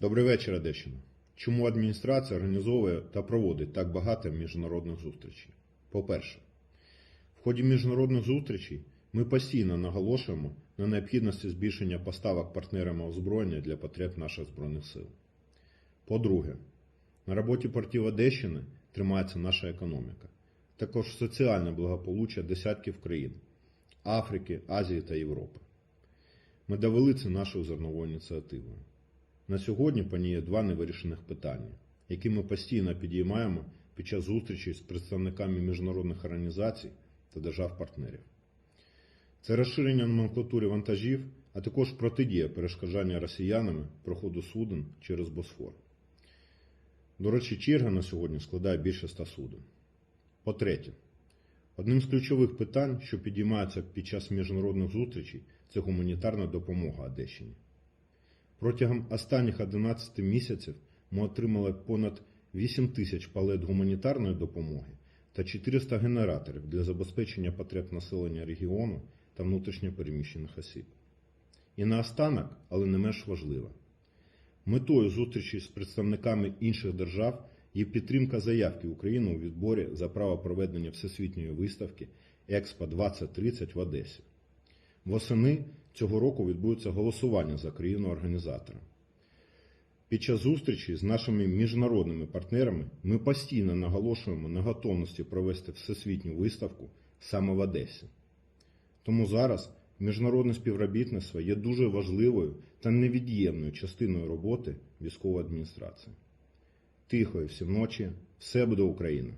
Добрий вечір, Одещина. Чому адміністрація організовує та проводить так багато міжнародних зустрічей? По-перше, в ході міжнародних зустрічей ми постійно наголошуємо на необхідності збільшення поставок партнерами озброєння для потреб наших Збройних сил. По-друге, на роботі портів Одещини тримається наша економіка, також соціальне благополуччя десятків країн Африки, Азії та Європи. Ми довели це нашою зерновою ініціативою. На сьогодні по ній є два невирішених питання, які ми постійно підіймаємо під час зустрічей з представниками міжнародних організацій та держав-партнерів. Це розширення номенклатури вантажів, а також протидія перешкоджання росіянами проходу суден через Босфор. До речі, черга на сьогодні складає більше ста суден. По-третє, одним з ключових питань, що підіймаються під час міжнародних зустрічей, це гуманітарна допомога Одещині. Протягом останніх 11 місяців ми отримали понад 8 тисяч палет гуманітарної допомоги та 400 генераторів для забезпечення потреб населення регіону та внутрішньопереміщених осіб. І наостанок, але не менш важливо, метою зустрічі з представниками інших держав є підтримка заявки України у відборі за право проведення всесвітньої виставки Експо 2030 в Одесі. Восени цього року відбудеться голосування за країну організатора. Під час зустрічі з нашими міжнародними партнерами ми постійно наголошуємо на готовності провести всесвітню виставку саме в Одесі. Тому зараз міжнародне співробітництво є дуже важливою та невід'ємною частиною роботи військової адміністрації. Тихої всім ночі, все буде Україна!